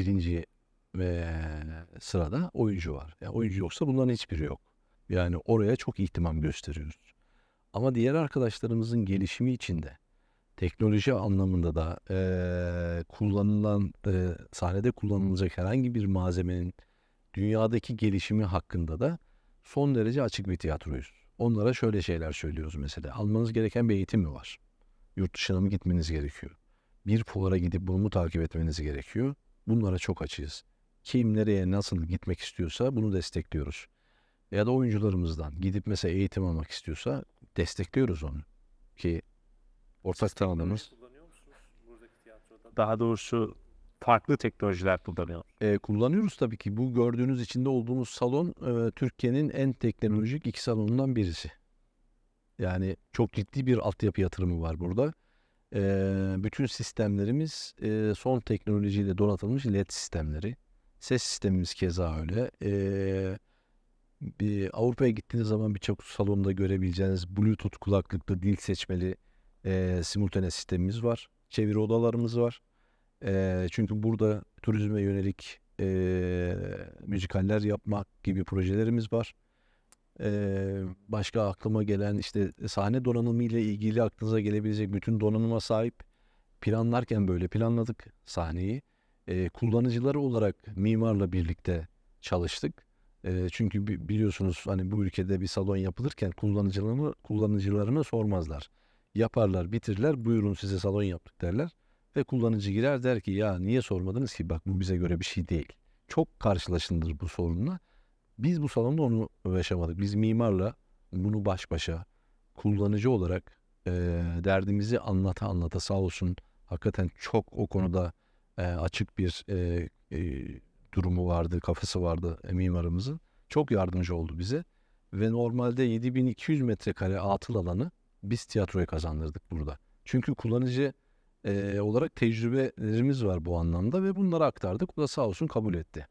ikinci ve sırada oyuncu var. Yani oyuncu yoksa bunların hiçbiri yok. Yani oraya çok ihtimam gösteriyoruz. Ama diğer arkadaşlarımızın gelişimi için de teknoloji anlamında da eee, kullanılan eee, sahnede kullanılacak herhangi bir malzemenin dünyadaki gelişimi hakkında da son derece açık bir tiyatroyuz. Onlara şöyle şeyler söylüyoruz mesela. Almanız gereken bir eğitim mi var? Yurt dışına mı gitmeniz gerekiyor? Bir fuara gidip bunu mu takip etmeniz gerekiyor? Bunlara çok açığız. Kim nereye nasıl gitmek istiyorsa bunu destekliyoruz. Ya da oyuncularımızdan gidip mesela eğitim almak istiyorsa destekliyoruz onu. Ki ortak tanıdığımız Kullanıyor musunuz buradaki tiyatroda? Daha doğrusu farklı teknolojiler kullanıyor. E, kullanıyoruz tabii ki. Bu gördüğünüz içinde olduğumuz salon e, Türkiye'nin en teknolojik iki salonundan birisi. Yani çok ciddi bir altyapı yatırımı var burada. E, bütün sistemlerimiz e, son teknolojiyle donatılmış LED sistemleri. Ses sistemimiz keza öyle. E, bir Avrupa'ya gittiğiniz zaman birçok salonda görebileceğiniz Bluetooth kulaklıklı dil seçmeli e, simultane sistemimiz var. Çeviri odalarımız var. Eee, çünkü burada turizme yönelik eee, müzikaller yapmak gibi projelerimiz var. Eee, başka aklıma gelen işte sahne donanımı ile ilgili aklınıza gelebilecek bütün donanıma sahip. Planlarken böyle planladık sahneyi. Eee, kullanıcıları olarak mimarla birlikte çalıştık. Eee, çünkü bi- biliyorsunuz hani bu ülkede bir salon yapılırken kullanıcılarını kullanıcılarına sormazlar. Yaparlar, bitirirler, buyurun size salon yaptık derler. Ve kullanıcı girer der ki ya niye sormadınız ki bak bu bize göre bir şey değil. Çok karşılaşılır bu sorunla. Biz bu salonda onu yaşamadık. Biz mimarla bunu baş başa kullanıcı olarak eee, derdimizi anlata anlata sağ olsun hakikaten çok o konuda eee, açık bir eee, eee, durumu vardı, kafası vardı e, mimarımızın. Çok yardımcı oldu bize. Ve normalde 7200 metrekare atıl alanı biz tiyatroya kazandırdık burada. Çünkü kullanıcı eee, olarak tecrübelerimiz var bu anlamda ve bunları aktardık. O da sağ olsun kabul etti.